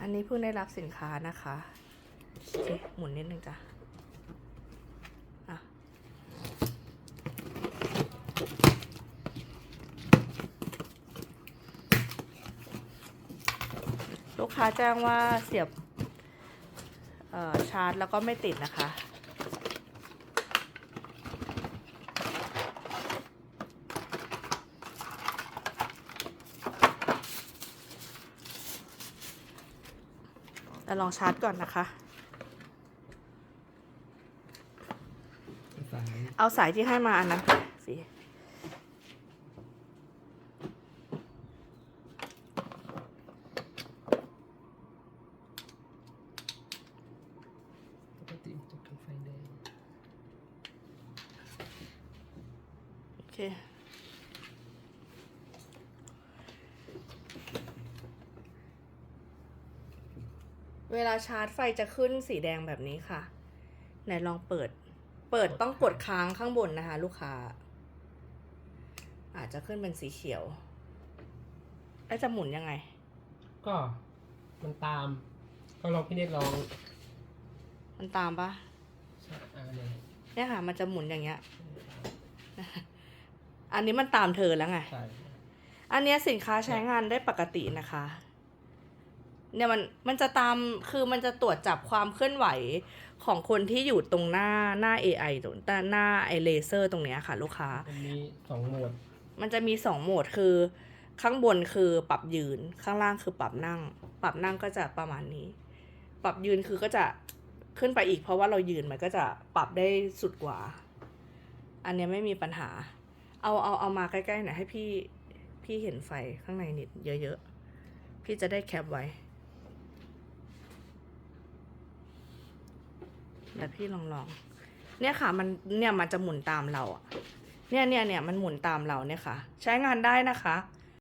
อันนี้เพิ่งได้รับสินค้านะคะหมุนนิดนึงจ้ะลูกค้าแจ้งว่าเสียบชาร์จแล้วก็ไม่ติดนะคะ แต่ลองชาร์จก่อนนะคะสายเอาสายที่ให้มาอันนั้นไปสิปกติจะเป็นไฟแดงโอเค เวลาชาร์จไฟจะขึ้นสีแดงแบบนี้ค่ะ ไหนลองเปิด เปิดต้องกดค้างข้างบนนะคะ ลูกค้า อาจจะขึ้นเป็นสีเขียว แล้วจะหมุนยังไง ก็มันตาม ก็ลองพี่เนตลองมันตามปะใช่อ่าเนี่ยเนี่ยค่ะมันจะหมุนอย่างเงี้ย อันนี้มันตามเธอแล้วไง ใช่ อันเนี้ยสินค้าใช้งานได้ปกตินะคะ เนี่ยมันมันจะตามคือมันจะตรวจจับความเคลื่อนไหวของคนที่อยู่ตรงหน้าหน้า AI ตรงหน้าไอเลเซอร์ตรงเนี้ยค่ะ ลูกค้า มันมีสองโหมด มันจะมีสองโหมดคือ ข้างบนคือปรับยืนข้างล่างคือปรับนั่ง ปรับนั่งก็จะประมาณนี้ ปรับยืนคือก็จะขึ้นไปอีกเพราะว่าเรายืนมันก็จะปรับได้สุดกว่า อันเนี้ยไม่มีปัญหา เอาเอาเอามาใกล้ๆหน่อยให้พี่พี่เห็นไฟข้างในนิดเยอะๆ พี่จะได้แคปไว้ แต่พี่ลองลอง เนี่ยค่ะ มันเนี่ยมันจะหมุนตามเราอะเนี่ยเนี่ยเนี่ยมันหมุนตามเราเนี่ยค่ะ ใช้งานได้นะคะ